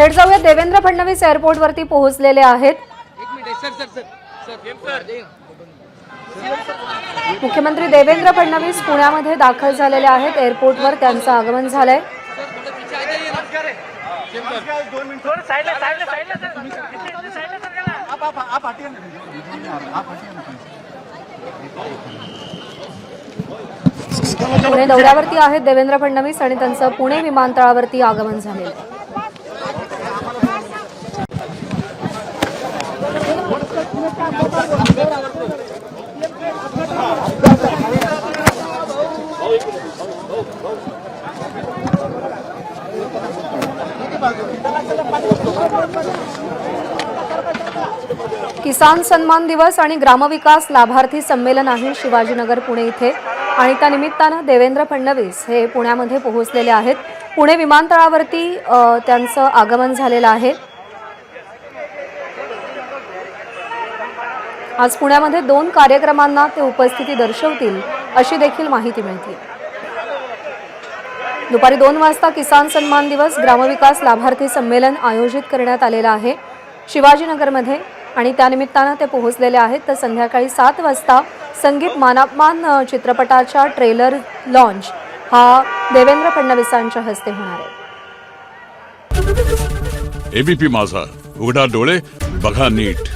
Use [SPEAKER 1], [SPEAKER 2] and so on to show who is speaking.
[SPEAKER 1] थेट जाऊया देवेंद्र फडणवीस एअरपोर्टवरती पोहोचलेले आहेत.
[SPEAKER 2] एक minute sir sir sir sir.
[SPEAKER 1] मुख्यमंत्री देवेंद्र फडणवीस पुण्यामध्ये दाखल झालेले आहेत. एअरपोर्टवर त्यांचं आगमन झालंय. पुणे दौऱ्यावरती आहेत देवेंद्र फडणवीस आणि त्यांचं पुणे विमानतळावरती आगमन झालेलं किसान सन्मान दिवस आणि ग्रामविकास लाभार्थी संमेलन आहे शिवाजीनगर पुणे इथे. आणि त्या निमित्तानं देवेंद्र फडणवीस हे पुण्यामध्ये पोहोचलेले आहेत. पुणे विमानतळावरती त्यांचं आगमन झालेलं आहे. आज पुण्यामध्ये दोन कार्यक्रमांना ते उपस्थिती दर्शवतील अशी देखील माहिती मिळते. दुपारी दोन वाजता किसान सन्मान दिवस ग्रामविकास लाभार्थी संमेलन आयोजित करण्यात आलेलं आहे. शिवाजीनगरमध्ये आणि त्यानिमित्तानं ते पोहोचलेले आहेत. तर संध्याकाळी सात वाजता संगीत मानापमान चित्रपटाच्या ट्रेलर लॉन्च हा देवेंद्र फडणवीसांच्या हस्ते होणार आहे.
[SPEAKER 3] एबीपी माझा. उघडा डोळे बघा नीट.